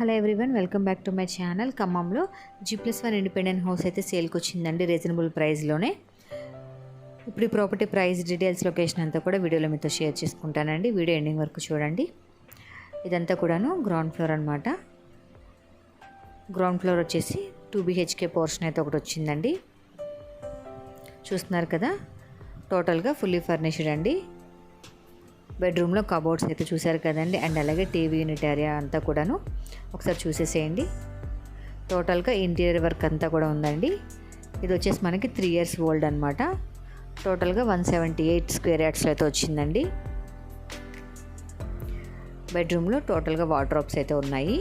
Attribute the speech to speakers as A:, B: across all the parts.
A: Hello everyone welcome back to my channel. ఖమ్మంలో G plus one independent house అయితే సేల్కి వచ్చిందండి రీజనబుల్ ప్రైస్లోనే. ఇప్పుడు ఈ ప్రాపర్టీ ప్రైస్ డీటెయిల్స్ లొకేషన్ అంతా కూడా వీడియోలో మీతో షేర్ చేసుకుంటానండి. వీడియో ఎండింగ్ వరకు చూడండి. ఇదంతా కూడాను గ్రౌండ్ ఫ్లోర్ అనమాట గ్రౌండ్ ఫ్లోర్ వచ్చేసి టూ బీహెచ్కే పోర్షన్ అయితే ఒకటి వచ్చిందండి. చూస్తున్నారు కదా? టోటల్గా ఫుల్లీ ఫర్నిష్డ్ అండి. బెడ్రూమ్లో కబోర్డ్స్ అయితే చూశారు కదండి. అండ్ అలాగే టీవీ యూనిట్ ఏరియా అంతా కూడాను ఒకసారి చూసేసేయండి. టోటల్గా ఇంటీరియర్ వర్క్ అంతా కూడా ఉందండి. ఇది వచ్చేసి మనకి త్రీ ఇయర్స్ ఓల్డ్ అనమాట టోటల్గా one seventy eight square yards అయితే వచ్చిందండి. బెడ్రూమ్లో టోటల్గా వార్డ్రోబ్స్ అయితే ఉన్నాయి.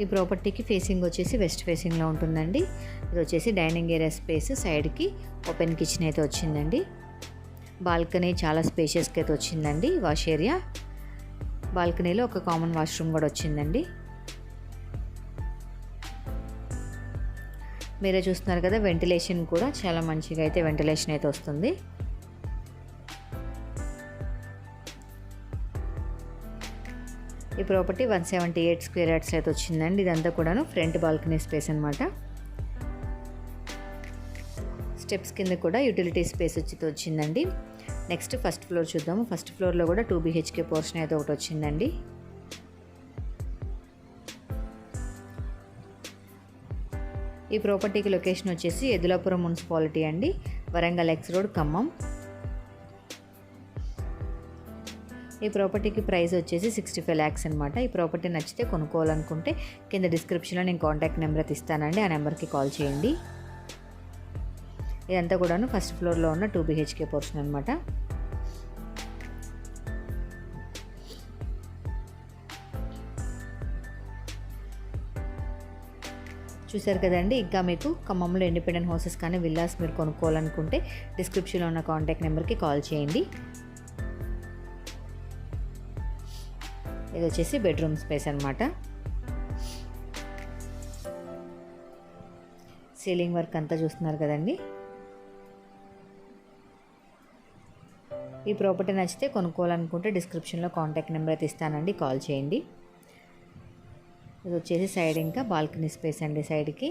A: ఈ ప్రాపర్టీకి ఫేసింగ్ వచ్చేసి వెస్ట్ ఫేసింగ్లో ఉంటుందండి. ఇది వచ్చేసి డైనింగ్ ఏరియా స్పేస్ సైడ్కి ఓపెన్ కిచెన్ అయితే వచ్చిందండి. బాల్కనీ చాలా స్పేషియస్కి అయితే వచ్చిందండి వాష్ ఏరియా. బాల్కనీలో ఒక కామన్ వాష్రూమ్ కూడా వచ్చిందండి. మీరే చూస్తున్నారు కదా వెంటిలేషన్ కూడా చాలా మంచిగా అయితే వెంటిలేషన్ అయితే వస్తుంది. ఈ property one seventy eight square yards అయితే వచ్చిందండి. ఇదంతా కూడాను ఫ్రంట్ బాల్కనీ స్పేస్ అనమాట స్టెప్స్ కింద కూడా యూటిలిటీ స్పేస్ వచ్చి వచ్చిందండి. నెక్స్ట్ ఫస్ట్ ఫ్లోర్ చూద్దాము. ఫస్ట్ ఫ్లోర్లో కూడా టూ బీహెచ్కే పోర్షన్ అయితే ఒకటి వచ్చిందండి. ఈ ప్రాపర్టీకి లొకేషన్ వచ్చేసి ఎదులాపురం మున్సిపాలిటీ అండి. Warangal X road Khammam. ఈ ప్రాపర్టీకి ప్రైస్ వచ్చేసి సిక్స్టీ ఫైవ్ ల్యాక్స్ అనమాట ఈ ప్రాపర్టీ నచ్చితే కొనుక్కోవాలనుకుంటే కింద డిస్క్రిప్షన్లో నేను కాంటాక్ట్ నెంబర్ ఇస్తానండి. ఆ నెంబర్కి కాల్ చేయండి. ఇదంతా కూడాను ఫస్ట్ ఫ్లోర్లో ఉన్న టూ బీహెచ్కే పోర్షన్ అనమాట చూసారు కదండి ఇంకా మీకు ఖమ్మంలో ఇండిపెండెంట్ హౌసెస్ కానీ విల్లాస్ మీరు కొనుక్కోవాలనుకుంటే డిస్క్రిప్షన్లో ఉన్న కాంటాక్ట్ నెంబర్కి కాల్ చేయండి. ఇది వచ్చేసి బెడ్రూమ్ స్పేస్ అనమాట సీలింగ్ వర్క్ అంతా చూస్తున్నారు కదండి. ఈ ప్రాపర్టీ నచ్చితే కొనుక్కోవాలనుకుంటే డిస్క్రిప్షన్లో కాంటాక్ట్ నెంబర్ అయితే ఇస్తానండి కాల్ చేయండి. ఇది వచ్చేసి సైడ్ ఇంకా బాల్కనీ స్పేస్ అండి సైడ్కి.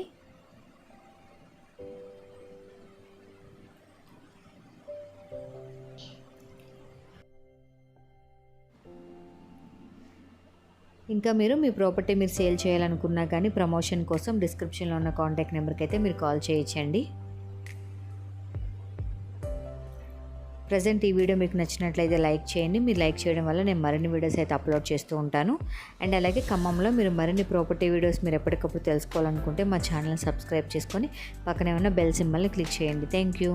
A: ఇంకా మీరు మీ ప్రాపర్టీ మీరు సేల్ చేయాలనుకున్నా కానీ ప్రమోషన్ కోసం డిస్క్రిప్షన్లో ఉన్న కాంటాక్ట్ నెంబర్కి అయితే మీరు కాల్ చేయించండి ప్రజెంట్ ఈ వీడియో మీకు నచ్చినట్లయితే లైక్ చేయండి. మీరు లైక్ చేయడం వల్ల నేను మరిన్ని వీడియోస్ అయితే అప్లోడ్ చేస్తూ ఉంటాను. అండ్ అలాగే ఖమ్మంలో మీరు మరిన్ని ప్రాపర్టీ వీడియోస్ మీరు ఎప్పటికప్పుడు తెలుసుకోవాలనుకుంటే మా ఛానల్ సబ్స్క్రైబ్ చేసుకొని పక్కనే ఉన్న బెల్ సింబల్ని క్లిక్ చేయండి. Thank you.